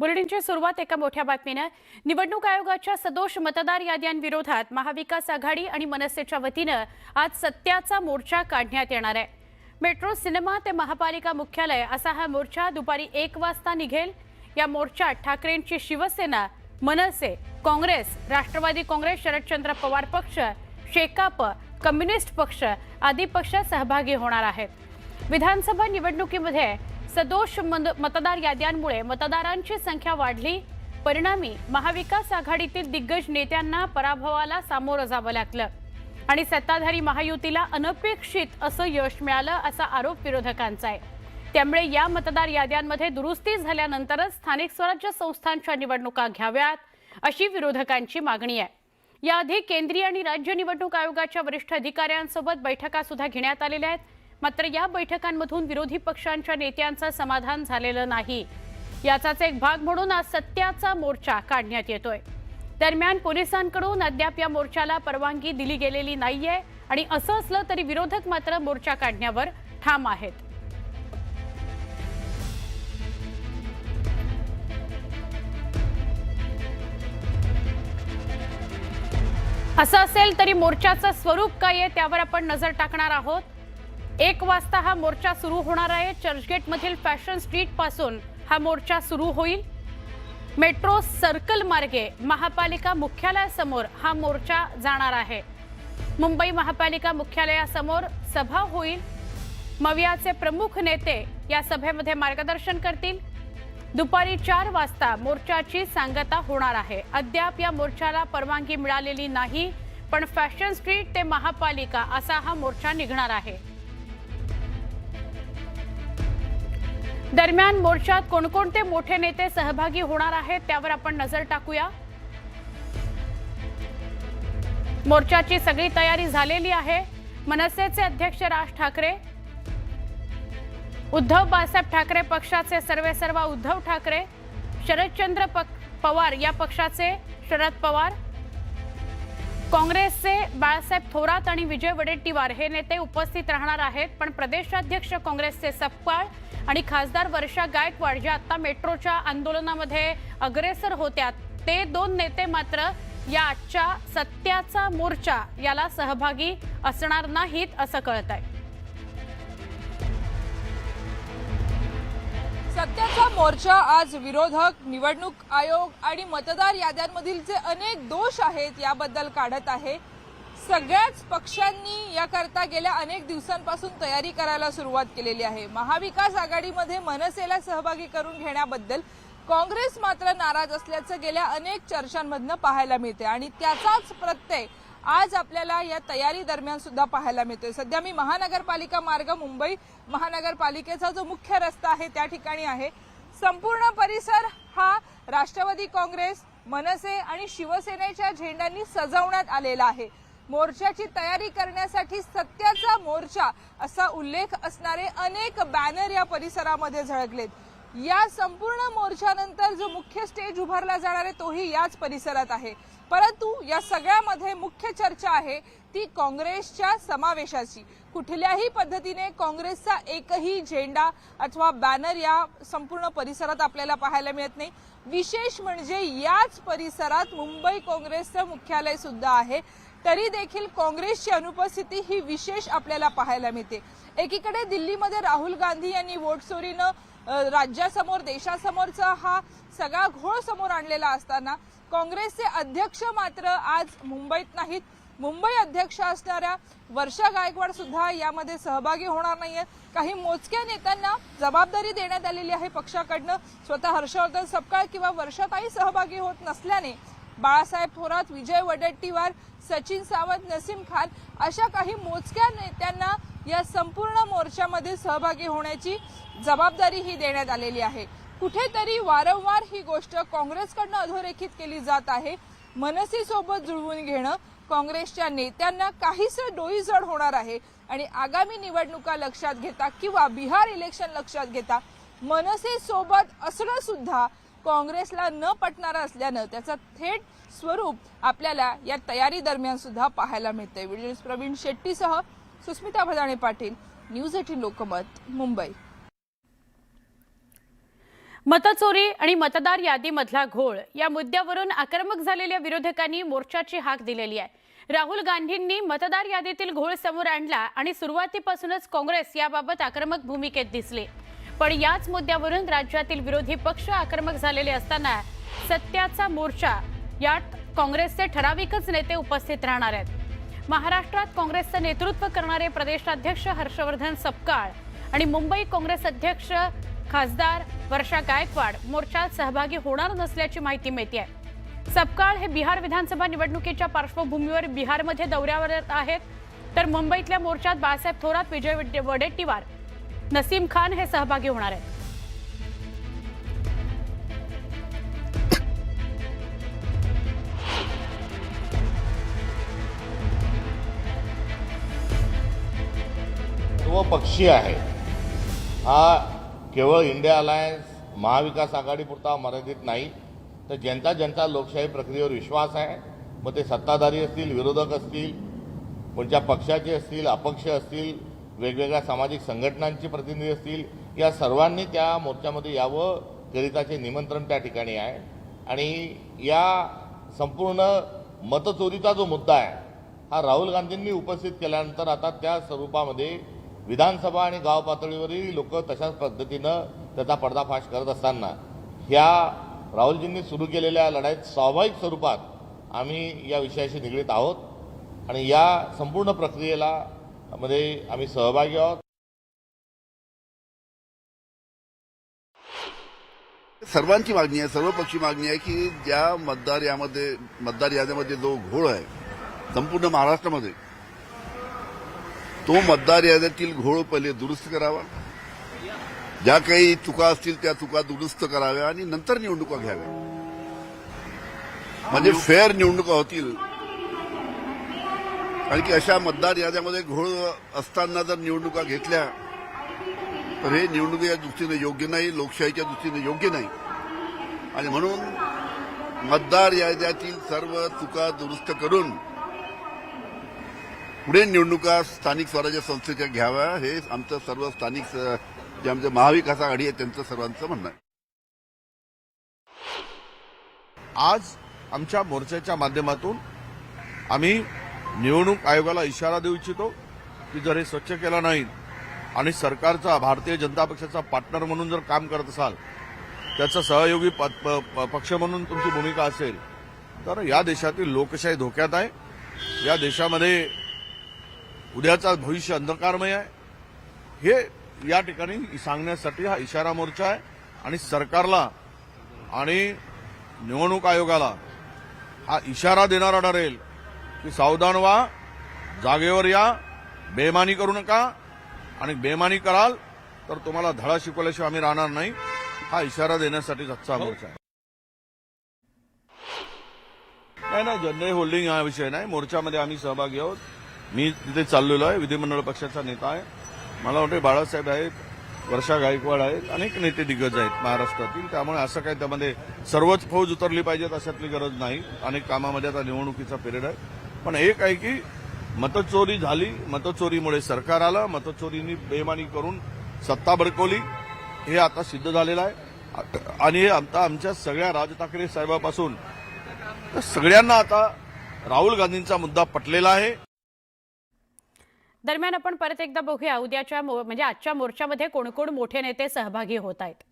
बुलेटिनची सुरुवात एका मोठ्या बातमीनं. निवडणूक आयोगाच्या सदोष मतदार याद्यांविरोधात महाविकास आघाडी आणि मनसेच्या वतीनं आज सत्याचा मोर्चा काढण्यात येणार आहे. मेट्रो सिनेमा ते महापालिका मुख्यालय असा हा मोर्चा दुपारी एक वाजता निघेल. या मोर्चात ठाकरेंची शिवसेना मनसे काँग्रेस राष्ट्रवादी काँग्रेस शरदचंद्र पवार पक्ष शेकाप कम्युनिस्ट पक्ष आदी पक्ष सहभागी होणार आहेत. विधानसभा निवडणुकीमध्ये सदोष मतदार याद्यांमुळे मतदारांची संख्या वाढली. परिणामी महाविकास आघाडीतील दिग्गज नेत्यांना पराभवाला सामोरं जावं लागलं. आणि सत्ताधारी महायुतीला अनपेक्षित असं यश मिळालं असा आरोप विरोधकांचा आहे. त्यामुळे या मतदार याद्यांमध्ये दुरुस्ती झाल्यानंतरच स्थानिक स्वराज्य संस्थांच्या निवडणुका घ्याव्यात अशी विरोधकांची मागणी आहे. याआधी केंद्रीय आणि राज्य निवडणूक आयोगाच्या वरिष्ठ अधिकाऱ्यांसोबत बैठका सुद्धा घेण्यात आलेल्या आहेत. मात्र या बैठकांमधून विरोधी पक्षांच्या नेत्यांचं समाधान झालेलं नाही. याचाच एक भाग म्हणून आज सत्याचा मोर्चा काढण्यात येतोय. दरम्यान पोलिसांकडून अद्याप या मोर्चाला परवानगी दिली गेलेली नाहीये आणि असं असलं तरी विरोधक मात्र मोर्चा काढण्यावर ठाम आहेत. असं असेल तरी मोर्चाचं स्वरूप काय आहे त्यावर आपण नजर टाकणार आहोत. एक वाजता हा मोर्चा सुरू होणार आहे. चर्चगेटमधील फॅशन स्ट्रीटपासून हा मोर्चा सुरू होईल. मेट्रो सर्कल मार्गे महापालिका मुख्यालयासमोर हा मोर्चा जाणार आहे. मुंबई महापालिका मुख्यालयासमोर सभा होईल. मवियाचे प्रमुख नेते या सभेमध्ये मार्गदर्शन करतील. दुपारी चार वाजता मोर्चाची सांगता होणार आहे. अद्याप या मोर्चाला परवानगी मिळालेली नाही पण फॅशन स्ट्रीट ते महापालिका असा हा मोर्चा निघणार आहे. दरम्यान मोर्चात कोणकोणते मोठे नेते सहभागी होणार आहेत त्यावर आपण नजर टाकूया. मोर्चाची सगळी तयारी झालेली आहे. मनसेचे अध्यक्ष राज ठाकरे उद्धव बाळासाहेब ठाकरे पक्षाचे सर्वे सर्व उद्धव ठाकरे शरदचंद्र पक- पवार या पक्षाचे शरद पवार काँग्रेसचे बाळासाहेब थोरात आणि विजय वडेट्टीवार हे नेते उपस्थित राहणार आहेत. पण प्रदेशाध्यक्ष काँग्रेसचे सपकाळ आणि खासदार वर्षा गायकवाड ज्या आता मेट्रोच्या आंदोलनामध्ये अग्रेसर होत्या ते दोन नेते मात्र या आजच्या सत्याचा मोर्चा याला सहभागी असणार नाहीत असं कळत आहे. सत्याचा मोर्चा आज विरोधक निवडणूक आयोग आणि मतदार याद्यांमधील जे अनेक दोष आहेत याबद्दल काढत आहे. सगळ्याच पक्षांनी याकरता गेल्या अनेक दिवसांपासून तयारी करायला सुरुवात केलेली आहे. महाविकास आघाडीमध्ये मनसेला सहभागी करून घेण्याबद्दल काँग्रेस मात्र नाराज असल्याचं गेल्या अनेक चर्चांमधनं पाहायला मिळते आणि त्याचाच प्रत्यय आज आपल्याला या तयारी दरम्यान सुद्धा पाहायला मिळतोय. सध्या मी महानगरपालिका मार्ग मुंबई महानगरपालिकेचा जो मुख्य रस्ता आहे त्या ठिकाणी आहे. संपूर्ण परिसर हा राष्ट्रवादी काँग्रेस मनसे आणि शिवसेनेच्या झेंड्यांनी सजवण्यात आलेला आहे. मोर्चाची तयारी करण्यासाठी सत्याचा मोर्चा असा उल्लेख असणारे अनेक बॅनर या परिसरामध्ये झळकलेत. या संपूर्ण मोर्चानंतर जो मुख्य स्टेज उभारला जाणार आहे तोही याच परिसरात आहे. परंतु या सगळ्यामध्ये मुख्य चर्चा आहे ती काँग्रेसच्या समावेशाची. कुठल्याही पद्धतीने काँग्रेसचा एकही झेंडा अथवा बॅनर या संपूर्ण परिसरात आपल्याला पाहायला मिळत नाही. विशेष म्हणजे याच परिसरात मुंबई काँग्रेसचं मुख्यालय सुद्धा आहे. तरी देखील काँग्रेसची अनुपस्थिती ही विशेष आपल्याला पाहायला मिळते. एकीकडे दिल्लीमध्ये राहुल गांधी यांनी वोट चोरीनं राज्यासमोर देशासमोरचा हा सगळा घोळ समोर आणलेला असताना काँग्रेसचे अध्यक्ष मात्र आज मुंबईत नाहीत. मुंबई अध्यक्ष असणाऱ्या वर्षा गायकवाड सुद्धा यामध्ये सहभागी होणार नाहीये. काही मोजक्या नेत्यांना जबाबदारी देण्यात आलेली आहे पक्षाकडनं. स्वतः हर्षवर्धन सपकाळ किंवा वर्षाताई सहभागी होत नसल्याने बाळासाहेब थोरात विजय वडेट्टीवार सचिन सावंत नसीम खान अशा काही मोजक्या नेत्यांना या संपूर्ण मोर्चामध्ये सहभागी होण्याची जबाबदारी ही देण्यात आलेली आहे. कुठेतरी वारंवार ही गोष्ट काँग्रेसकडनं अधोरेखित केली जात आहे. मनसे सोबत जुळवून घेणं काँग्रेसच्या नेत्यांना काहीसं डोईजड होणार आहे. आणि आगामी निवडणुका लक्षात घेता किंवा बिहार इलेक्शन लक्षात घेता मनसे सोबत असणं सुद्धा काँग्रेसला न पटणारा असल्यानं त्याचं थेट स्वरूप आपल्याला या तयारी दरम्यान सुद्धा पाहायला मिळतंय. व्हिडिओ प्रवीण शेट्टीसह सुस्मिता भदाणे पाटील न्यूज एटीन लोकमत मुंबई. मतचोरी आणि मतदार यादीमधला घोळ या मुद्द्यावरून आक्रमक झालेल्या विरोधकांनी मोर्चाची हाक दिलेली आहे. राहुल गांधींनी मतदार यादीतील घोळ समोर आणला आणि सुरुवातीपासूनच काँग्रेस याबाबत आक्रमक भूमिकेत दिसली. पण याच मुद्द्यावरून राज्यातील विरोधी पक्ष आक्रमक झालेले असताना सत्याचा मोर्चा यात काँग्रेसचे ठराविकच नेते उपस्थित राहणार आहेत. महाराष्ट्रात काँग्रेसचं नेतृत्व करणारे प्रदेशाध्यक्ष हर्षवर्धन सपकाळ आणि मुंबई काँग्रेस अध्यक्ष खासदार वर्षा गायकवाड मोर्चात सहभागी होणार नसल्याची माहिती मिळते सपकाळ हे बिहार विधानसभा निवडणुकीच्या पार्श्वभूमीवर बिहारमध्ये दौऱ्यावर आहेत. तर मुंबईतल्या मोर्चात बाळासाहेब थोरात विजय वडेट्टीवार नसीम खान हे सहभागी होणार आहेत. सर्वपक्षीय आहे. हा केवळ इंडिया अलायन्स महाविकास आघाडीपुरता मर्यादित नाही. तर ज्यांचा ज्यांचा लोकशाही प्रक्रियेवर विश्वास आहे. मग ते सत्ताधारी असतील विरोधक असतील कोणत्या पक्षाचे असतील अपक्ष असतील वेगवेगळ्या सामाजिक संघटनांचे प्रतिनिधी असतील या सर्वांनी त्या मोर्चामध्ये यावं करिताचे निमंत्रण त्या ठिकाणी आहे. आणि या संपूर्ण मतचोरीचा जो मुद्दा आहे हा राहुल गांधींनी उपस्थित केल्यानंतर आता त्या स्वरूपामध्ये विधानसभा आणि गाव पातळीवरही लोक तशाच पद्धतीनं त्याचा पर्दाफाश करत असताना ह्या राहुलजींनी सुरू केलेल्या लढाईत स्वाभाविक स्वरूपात आम्ही या विषयाशी निगडीत आहोत. आणि या संपूर्ण प्रक्रियेला मध्ये आम्ही सहभागी आहोत. सर्वांची मागणी आहे सर्वपक्षी मागणी आहे की ज्या मतदार यामध्ये मतदार याद्यामध्ये जो घोळ आहे संपूर्ण महाराष्ट्रामध्ये तो मतदार याद्यातील घोळ पहिले दुरुस्त करावा. ज्या काही चुका असतील त्या चुका दुरुस्त कराव्या आणि नंतर निवडणुका घ्याव्या. म्हणजे फेअर निवडणुका होतील कारण की अशा मतदार याद्यामध्ये घोळ असताना जर निवडणुका घेतल्या तर हे निवडणुकीच्या दृष्टीने योग्य नाही लोकशाहीच्या दृष्टीने योग्य नाही. आणि म्हणून मतदार याद्यातील सर्व चुका दुरुस्त करून पुढे निवडणुका स्थानिक स्वराज्य संस्थेच्या घ्याव्या हे आमचं सर्व स्थानिक जे आमचे महाविकास आघाडी आहे त्यांचं सर्वांचं म्हणणं आहे. आज आमच्या मोर्चाच्या माध्यमातून आम्ही निवडणूक आयोगाला इशारा देऊ इच्छितो की जर हे स्वच्छ केलं नाही आणि सरकारचा भारतीय जनता पक्षाचा पार्टनर म्हणून जर काम करत असाल त्याचा सहयोगी प- प- प- पक्ष म्हणून तुमची भूमिका असेल तर या देशातील लोकशाही धोक्यात आहे. या देशामध्ये उद्याचा भविष्य अंधकारमय आहे. हे या ठिकाणी सांगण्यासाठी हा इशारा मोर्चा आहे आणि सरकारला आणि निवडणूक आयोगाला हा इशारा देणारा ठरेल. की सावधान व्हा जागेवर या बेमानी करू नका. आणि बेमानी कराल तर तुम्हाला धडा शिकवल्याशिवाय आम्ही राहणार नाही. हा इशारा देण्यासाठी आजचा हा. मोर्चा आहे. नाही नाही जनरल होल्डिंग हा विषय नाही. मोर्चामध्ये आम्ही सहभागी आहोत. मी तिथे चाललेलो आहे. विधिमंडळ पक्षाचा नेता आहे. मला वाटते बाळासाहेब आहेत वर्षा गायकवाड आहेत अनेक नेते दिग्गज आहेत महाराष्ट्रातील. त्यामुळे असं काही त्यामध्ये सर्वच फौज उतरली पाहिजेत अशातली गरज नाही. अनेक कामामध्ये आता निवडणुकीचा पिरियड आहे. पण एक आहे की मतचोरी झाली मतचोरीमुळे सरकार आलं मतचोरीनी बेमानी करून सत्ता भडकवली. हे आता सिद्ध झालेलं आहे. आणि हे आता आमच्या सगळ्या राज ठाकरे साहेबापासून सगळ्यांना आता राहुल गांधींचा मुद्दा पटलेला आहे. दरम्यान आपण परत एकदा बघूया. उद्याच्या मो- म्हणजे आजच्या मोर्चामध्ये कोण कोण मोठे नेते सहभागी होत आहेत?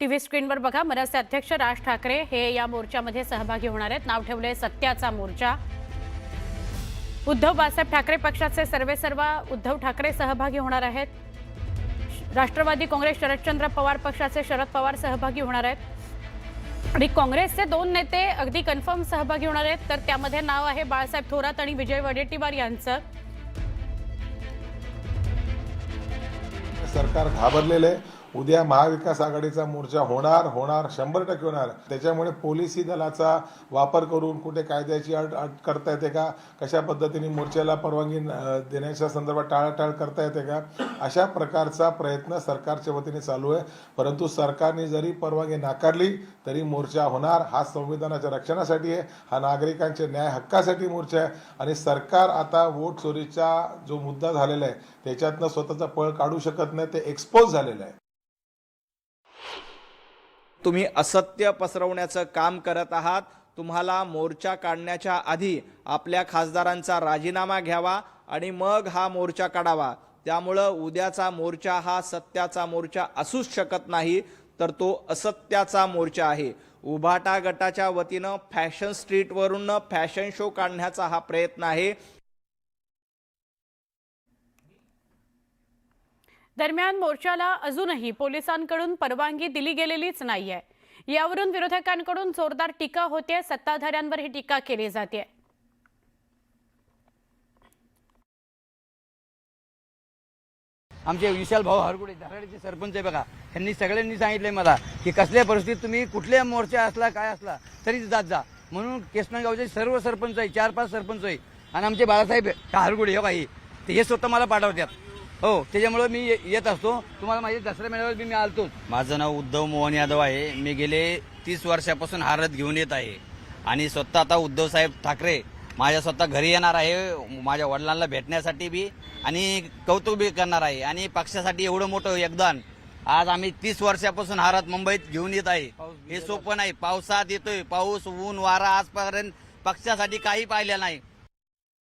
टी व्ही स्क्रीनवर बघा मनसे अध्यक्ष राज ठाकरे हे या मोर्चामध्ये सहभागी होणार आहेत. नाव ठेवले सत्याचा मोर्चा. उद्धव बाळासाहेब ठाकरे पक्षाचे सर्वेसर्वा उद्धव ठाकरे सहभागी होणार आहेत. राष्ट्रवादी काँग्रेस शरदचंद्र पवार पक्षाचे शरद पवार सहभागी होणार आहेत. आणि काँग्रेसचे दोन नेते अगदी कन्फर्म सहभागी होणार आहेत. तर त्यामध्ये नाव आहे बाळासाहेब थोरात आणि विजय वडेट्टीवार यांचं. सरकार घाबरलेलं आहे. उद्या महाविकास आघाडीचा मोर्चा होणार होणार शंभर टक्के होणार. त्याच्यामुळे पोलिसी दलाचा वापर करून कुठे कायद्याची अट अट करता येते का? कशा पद्धतीने मोर्चाला परवानगी देण्याच्या संदर्भात टाळाटाळ करता येते का? अशा प्रकारचा प्रयत्न सरकारच्या वतीने चालू आहे. परंतु सरकारने जरी परवानगी नाकारली तरी मोर्चा होणार. हा संविधानाच्या रक्षणासाठी आहे. हा नागरिकांच्या न्याय हक्कासाठी मोर्चा आहे. आणि सरकार आता वोट चोरीचा जो मुद्दा झालेला आहे त्याच्यातनं स्वतःचा पळ काढू शकत नाही ते एक्सपोज झालेलं आहे. तुम्ही असत्य पसरवण्याचं काम करत आहात तुम्हाला मोर्चा काढण्याच्या आधी आपल्या खासदारांचा राजीनामा घ्यावा आणि मग हा मोर्चा काढावा. त्यामुळं उद्याचा मोर्चा हा सत्याचा मोर्चा असूच शकत नाही तर तो असत्याचा मोर्चा आहे. उभाटा गटाच्या वतीनं फॅशन स्ट्रीटवरून फॅशन शो काढण्याचा हा प्रयत्न आहे. दरम्यान मोर्चाला अजूनही पोलिसांकडून परवानगी दिली गेलेलीच नाही आहे यावरून विरोधकांकडून जोरदार टीका होते सत्ताधाऱ्यांवर ही टीका केली जाते आमचे विशाल भाऊ हरगुडे धाराडीचे सरपंच आहे बघा. त्यांनी सगळ्यांनी सांगितलंय मला की कसल्या परिस्थितीत तुम्ही कुठल्या मोर्चा असला काय असला तरी जात जा. म्हणून केसनगावचे सर्व सरपंच आहे चार पाच सरपंच आहे. आणि आमचे बाळासाहेब हरगुडे हो काही ते हे स्वतः मला पाठवतात. हो त्याच्यामुळे मी ये- येत असतो. तुम्हाला माझ्या दसऱ्या मेळाव्यात बी मी आलतोच. माझं नाव उद्धव मोहन यादव आहे. मी गेले तीस वर्षापासून हारत घेऊन येत आहे. आणि स्वतः आता उद्धव साहेब ठाकरे माझ्या स्वतः घरी येणार आहे. माझ्या वडिलांना भेटण्यासाठी बी आणि कौतुक बी करणार आहे. आणि पक्षासाठी एवढं मोठं योगदान. आज आम्ही तीस वर्षापासून हारत मुंबईत घेऊन येत आहे. हे सोपं नाही. पावसात येतोय. पाऊस ऊन वारा आजपर्यंत पक्षासाठी काही पाहिलं नाही.